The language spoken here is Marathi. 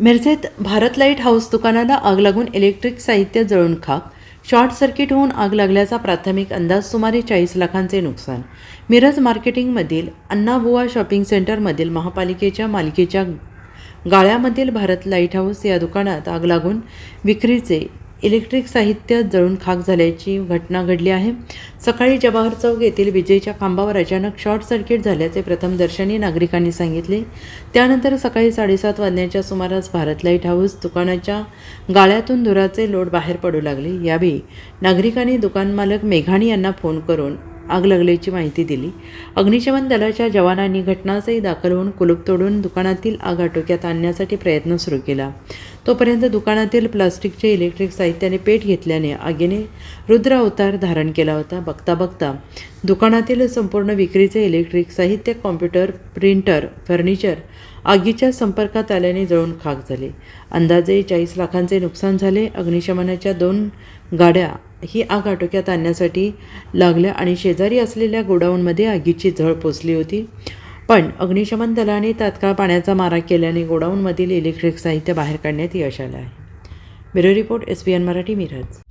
मिरजेत भारत लाइट हाऊस दुकानाला आग लागून इलेक्ट्रिक साहित्य जळून खाक. शॉर्ट सर्किट होऊन आग लागल्याचा प्राथमिक अंदाज सुमारे चाळीस लाखांचे नुकसान. मिरज मार्केटिंगमधील अण्णाबुवा शॉपिंग सेंटरमधील महापालिकेच्या मालकीच्या गाळ्यामधील भारत लाइट हाऊस या दुकानात आग लागून विक्रीचे इलेक्ट्रिक साहित्य जळून खाक झाल्याची घटना घडली आहे. सकाळी जवाहर चौक येथील विजेच्या खांबावर अचानक शॉर्ट सर्किट झाल्याचे प्रथमदर्शनी नागरिकांनी सांगितले. त्यानंतर सकाळी साडेसात वाजण्याच्या सुमारास भारत लाइट हाऊस दुकानाच्या गाळ्यातून धुराचे लोट बाहेर पडू लागले. यावेळी नागरिकांनी दुकान मालक मेघाणी यांना फोन करून आग लागल्याची माहिती दिली. अग्निशमन दलाच्या जवानांनी घटनास्थळी दाखल होऊन कुलूप तोडून दुकानातील आग आटोक्यात आणण्यासाठी प्रयत्न सुरू केला. तोपर्यंत दुकानातील प्लास्टिकचे इलेक्ट्रिक साहित्याने पेट घेतल्याने आगीने रुद्र अवतार धारण केला होता. बघता बघता दुकानातील संपूर्ण विक्रीचे इलेक्ट्रिक साहित्य कॉम्प्युटर प्रिंटर फर्निचर आगीच्या संपर्कात आल्याने जळून खाक झाले. अंदाजे चाळीस लाखांचे नुकसान झाले. अग्निशमनाच्या दोन गाड्या ही आग आटोक्यात आणण्यासाठी लागल्या आणि शेजारी असलेल्या गोडाऊनमध्ये आगीची झळ पोचली होती. पण अग्निशमन दलाने तात्काळ पाण्याचा मारा केल्याने गोडाऊनमधील इलेक्ट्रिक साहित्य बाहेर काढण्यात यश आलं आहे. Bureau report S P N Marathi Miraj.